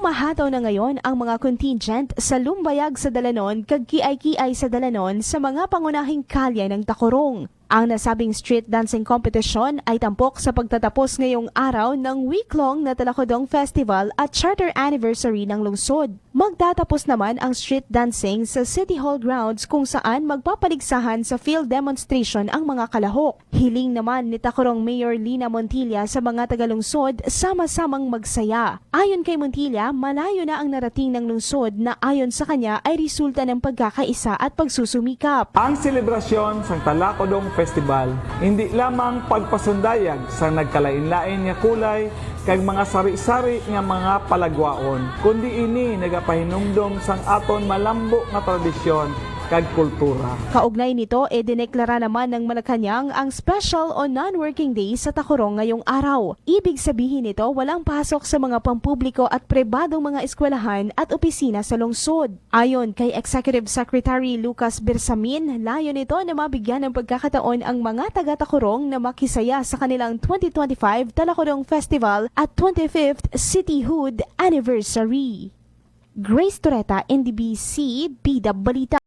Pumahataw na ngayon ang mga contingent sa lumbayag sa Dalanon kag kiay-kiay sa Dalanon sa mga pangunahing kalye ng Tacorong. Ang nasabing street dancing competition ay tampok sa pagtatapos ngayong araw ng week-long na Talakodong Festival at Charter Anniversary ng lungsod. Magtatapos naman ang street dancing sa City Hall grounds kung saan magpapaligsahan sa field demonstration ang mga kalahok. Hiling naman ni Tacorong Mayor Lina Montilla sa mga tagalungsod sama-samang magsaya. Ayon kay Montilla, malayo na ang narating ng lungsod na ayon sa kanya ay resulta ng pagkakaisa at pagsusumikap. Ang selebrasyon sa Talacodong Festival. Hindi lamang pagpasundayag sa nagkalain-lain nga kulay kag mga sari-sari nga mga palagwaon kundi ini nagapahinumdom sang aton malambo nga tradisyon kag kultura. Kaugnay nito, e dineklara naman ng Malacanang ang special o non-working day sa Tacorong ngayong araw. Ibig sabihin nito, walang pasok sa mga pampubliko at pribadong mga eskwelahan at opisina sa lungsod. Ayon kay Executive Secretary Lucas Bersamin, layo nito na mabigyan ng pagkakataon ang mga taga-Tacorong na makisaya sa kanilang 2025 Talacorong Festival at 25th Cityhood Anniversary. Grace Toreta, NDBC, Bida Balita.